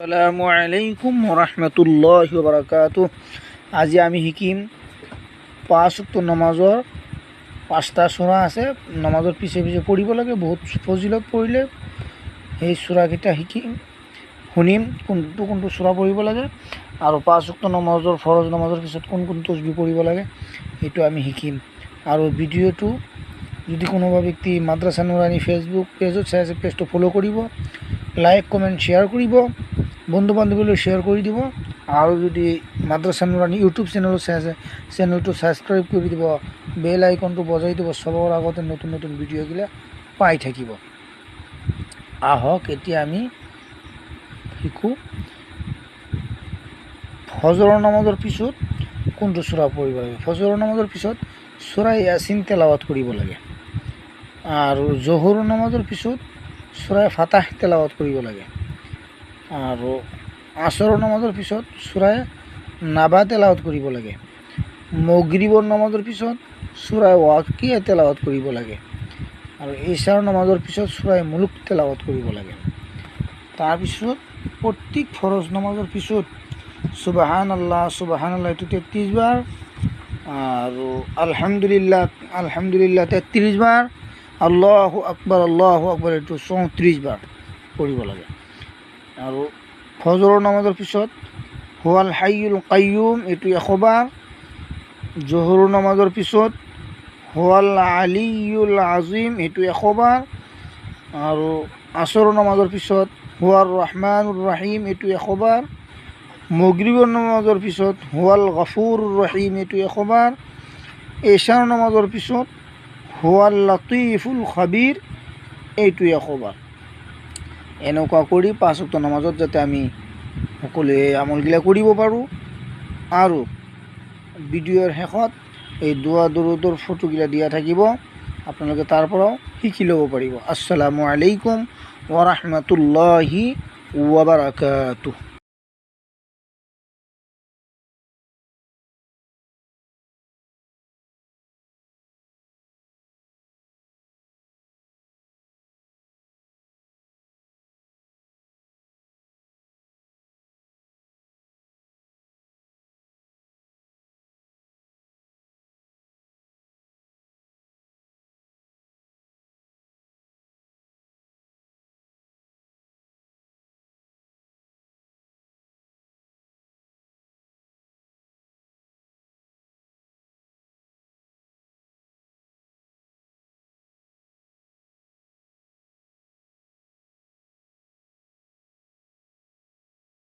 আসসালামু আলাইকুম রহমতুল্লাহ বারাকাত আজি আমি শিকিম পাঁচ নমাজৰ পাঁচটা চূড়া আছে। নমাজৰ পিছে পিছে পঢ়িব লাগে, বহুত ফজিলত পঢ়িলে। সেই চূড়াকেইটা শিকিম, শুনিম কোনটো কোনটো চূড়া পঢ়িব লাগে আৰু পাঁচ উক্ত নমাজৰ ফৰজ নমাজৰ পিছত কোন কোন তচবি পঢ়িব লাগে, সেইটো আমি শিকিম। আৰু ভিডিঅ'টো যদি কোনোবা ব্যক্তি মাদ্ৰাছা নুৰানী ফেচবুক পেজত চাই আছে, পেজটো ফ'ল' কৰিব লাইক কমেণ্ট শ্বেয়াৰ কৰিব। বন্ধু বান্ধৱীলৈ শ্বেয়াৰ কৰি দিব। আৰু যদি মাদ্ৰাছা নুৰানী ইউটিউব আছে চেনেলটো ছাবস্ক্ৰাইব কৰি দিব। বেল আইকনটো বজাই দিব। চবৰ আগতে নতুন নতুন ভিডিঅ'গিলা পাই থাকিব। আহক, এতিয়া আমি শিকোঁ। ফজৰৰ নামাজৰ পিছত কোনটো চূড়া পঢ়িব লাগে? ফজৰৰ নামাজৰ পিছত চূড়া ইয়াচিন তেলাৱাত কৰিব লাগে। আৰু জহুৰ নামাজৰ পিছত চূড়াই ফাতাহ তেলাৱাত কৰিব লাগে। আৰু আচৰৰ নামাজৰ পিছত চূড়াই নাবা তেলাৱাত কৰিব লাগে। মগৰিবৰ নামাজৰ পিছত চূড়াই ৱাকিয়া তেলাৱাত কৰিব লাগে। আৰু ঈশাৰ নামাজৰ পিছত চূড়াই মুলুক তেলাৱাত কৰিব লাগে। তাৰপিছত প্ৰত্যেক ফৰজ নামাজৰ পিছত সুবাহান আল্লাহ সুবাহান আল্লাহ এইটো তেত্ৰিছ বাৰ আৰু আলহামদুলিল্লাহ আলহামদুলিল্লাহ তেত্ৰিছ বাৰ আল্লাহ আকবৰ আল্লাহ আকবৰ এইটো চৌত্ৰিছ বাৰ কৰিব লাগে। আৰু ফজৰৰ নামাজৰ পিছত হুৱাল হাইয়ুল কাইয়ুম এইটো এশবাৰ জহুৰ নামাজৰ পিছত হুৱাল আলিয়ুল আজিম এইটো এশবাৰ আৰু আচৰৰ নামাজৰ পিছত হুৱাৰ ৰহমানুৰ ৰাহিম এইটো এশবাৰ মগৰিবৰ নামাজৰ পিছত হুৱাল গফুৰ ৰহিম এইটো এশবাৰ ঈশাৰ নামাজৰ পিছত হুৱাল লতিফুল খবিৰ এইটো এশবাৰ এনেকুৱা কৰি পাঁচক্ত নামাজত যাতে আমি সকলোৱে আমলগিলা কৰিব পাৰোঁ। আৰু ভিডিঅ'ৰ শেষত এই দোৱা দৰুদৰ ফটোগিলা দিয়া থাকিব। আপোনালোকে তাৰ পৰাও শিকি ল'ব পাৰিব। আসসালামু আলাইকুম ওৰহমতুল্লাহি ৱাবাৰাকাতুহ।